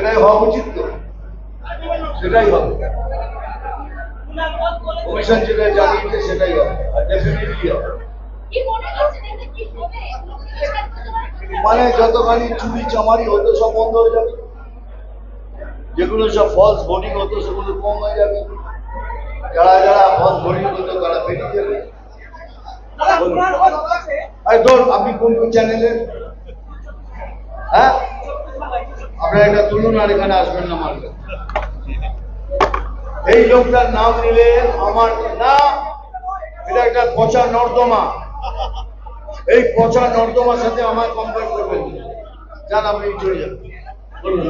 সেটাই হওয়া উচিত তো। সেটাই হবে। কমিশন যেটা জানিয়েছে সেটাই হবে, আর ডেফিনেটলি হবে। মনে যতখানি চুরি চামারি হতো সব বন্ধ হয়ে যাবে। যেগুলো সব ফলস ভোটিং হতো সেগুলো কম হয়ে যাবে। যারা যারা ফলস ভোটিং হতো তারা বেরিয়ে যাবে। আপনি কোন কোন চ্যানেলের হ্যাঁ আপনারা এটা তুলুন আর এখানে আসবেন না মারবে এই লোকটার নাম নিলে আমার না, এটা একটা পচা নর্দমা। এই পচা নর্দমার সাথে আমার কম্পেয়ার করবেন। যান, আপনি চলে যান। বলুন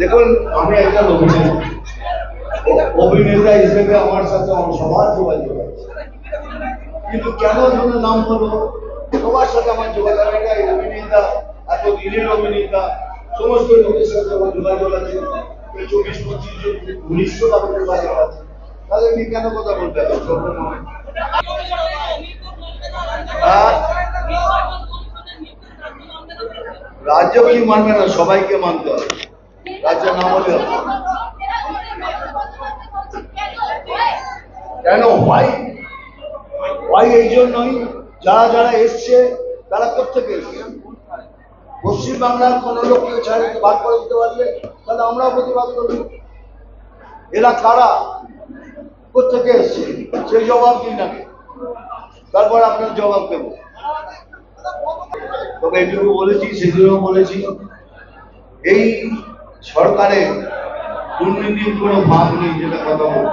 দেখুন আমি একজন অভিনেতা। অভিনেতা হিসেবে আমার সাথে আমার সবার যোগাযোগ আছে। কিন্তু কেন যেন নাম হলো সবার সাথে আমার যোগাযোগ অভিনেতা, এত দিনের অভিনেতা, সমস্ত লোকের সাথে আমার যোগাযোগ আছে। চব্বিশ, পঁচিশ জন ঘনিষ্ঠ তাদের যোগাযোগ আছে। তাদের নিয়ে কেন কথা বলতে হবে? রাজ্য কি মানবে না, সবাইকে মানতে হবে। রাজ্য না হলে কেন? ভাই ভাই এই জন্যই? যারা যারা এসছে, তারা কোথেকে এসছে? পশ্চিম বাংলার কোন লোককে ছাড়ে বাদ করে দিতে পারলে, তাহলে আমরাও প্রতিবাদ করব। এরা কারা? কোথেকে এসছে? সেই জবাব দিন আগে তারপর আপনার জবাব দেব। তবে এইটুকু বলেছি সেদিনও বলেছি। এই সরকারের দুর্নীতির কোনো ভাব নেই যেটা কথা বলব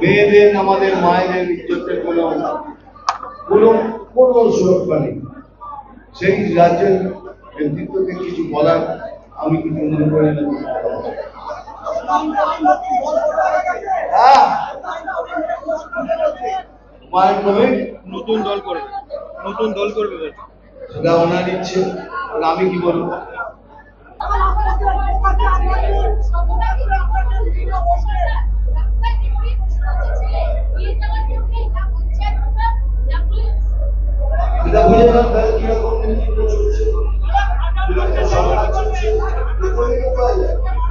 মেয়েদের আমাদের মায়েদের ইজ্জতের কোনো কোনো কোনো সুরক্ষা নেই। সেই রাজ্যের নেতৃত্বকে কিছু বলার আমি কিছু মনে করি না। হ্যাঁ। নতুন দল করবে নতুন দল করবে সেটা ওনার ইচ্ছে আমি কি বলব? Depois ele vai.